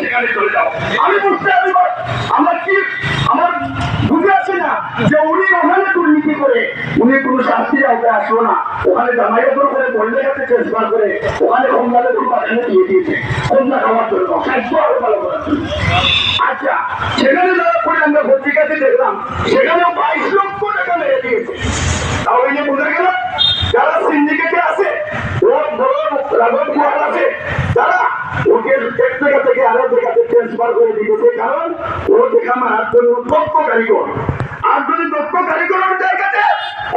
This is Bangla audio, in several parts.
সেখানে আমি বুঝতে আমার কি আমার বুঝে আছে না যে উনি ওখানে দুর্নীতি করে উনি কোনো আচ্ছা সেখানে দেখলাম সেখানেও বাইশ লক্ষ টাকা মেরে দিয়েছে তাহলে যে বোঝা গেল যারা সিন্ডিকেটে আছে ও বড় রাঘব কুয়ার আছে তারা ওকে এক জায়গা থেকে আরও ট্রান্সফার করে দিতেছে, কারণ ও দেখা মারার জন্য দক্ষ কারিগর। আর দক্ষ কারিগরের জায়গাতে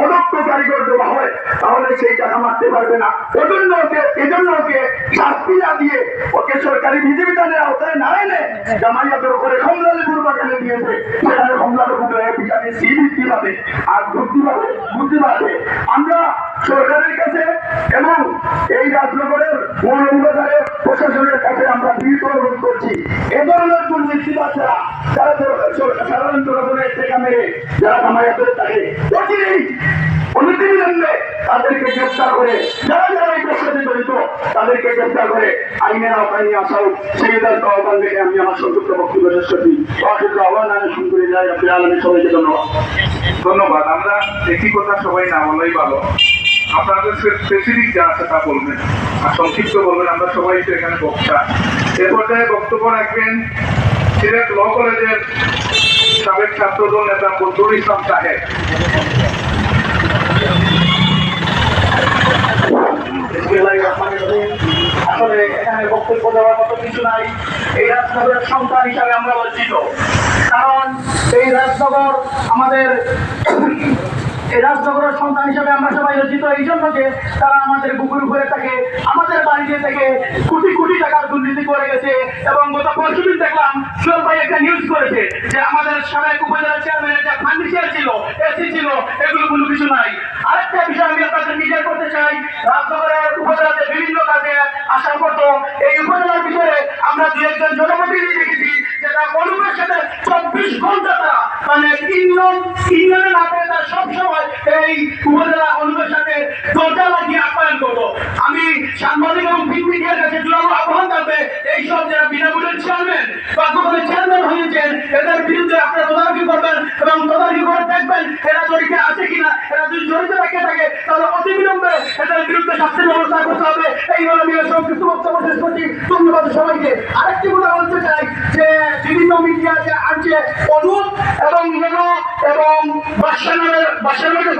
অদক্ষ কারিগর দেওয়া হয়, তাহলে সেই টাকা মারতে পারবে না। এজন্য ওকে এজন্য ওকে শাস্তি না দিয়ে ওকে সরকারি বিধিবিধানের আওতায় না এনে জামাইয়াতের উপরে কমলালে পূর্বাকালে দিয়েছে সেখানে কমলালে পূর্বে বিচারে সি বৃদ্ধি পাবে আর বুদ্ধি পাবে বুদ্ধি পাবে। আমরা সরকারের কাছে এবং এই রাজনগরের মৌলবাজারের প্রশাসনের কাছে আমরা দৃঢ় অনুরোধ করছি ধরনের দুর্নীতি বাচ্চারা, যারা সাধারণ জনগণের টেকা মেরে যারা থাকে গ্রেফতার করে যারা যারা পেশাতে জড়িত, তাদেরকে গ্রেফতার করে আইনের আওতায় নিয়ে আসা হোক আমি আমার সংযুক্ত বক্তব্য শেষ আমি শুনতে যাই আপনি আলমী সবাইকে ধন্যবাদ। ধন্যবাদ। আমরা একই কথা সবাই না বলাই ভালো। আপনাদের স্পেসিফিক যা আছে তা বলবেন। আর সংক্ষিপ্ত বলবেন, আমরা সবাই তো এখানে বক্তা। এ পর্যায়ে বক্তব্য রাখবেন সিলেট ল কলেজের সাবেক ছাত্রদল নেতা বদরুল ইসলাম সাহেব। আসলে এখানে বক্তব্য দেওয়ার মতো কিছু নাই। এই রাজনগরের সন্তান হিসাবে আমরা লজ্জিত কারণ এই রাজনগর আমাদের এই রাজনগরের সন্তান হিসাবে আমরা সবাই লজ্জিত এই জন্য যে তারা আমাদের বুকুর উপরে থাকে, আমাদের বাড়িতে থেকে কোটি কোটি টাকার দুর্নীতি করে গেছে এবং গত পরশুদিন দেখলাম সোহেল ভাই একটা নিউজ করেছে যে আমাদের সাবেক উপজেলা চেয়ারম্যানের যে ফার্নিচার ছিল এসি ছিল, এগুলো কোনো কিছু নাই। আরেকটা বিষয় আমি আপনাদের নিজের করতে চাই, রাজনগরের উপজেলাতে বিভিন্ন কাজে আসার মতো এই উপজেলার ভিতরে আমরা দু একজন জনপ্রতিনিধি মানে এরা জড়িত আছে কিনা। এরা যদি জড়িত রেখে থাকে, তাহলে অতি বিলম্বে এদের বিরুদ্ধে শাস্তির ব্যবস্থা করতে হবে। এই হলো আমি সংক্ষিপ্ত বক্তব্য শেষ করছি। ধন্যবাদ সবাইকে। আরেকটি কথা বলতে চাই, যে বিভিন্ন মিডিয়া অনুপ এবং এবং বাদশাহ নামের বাদশাহ নামের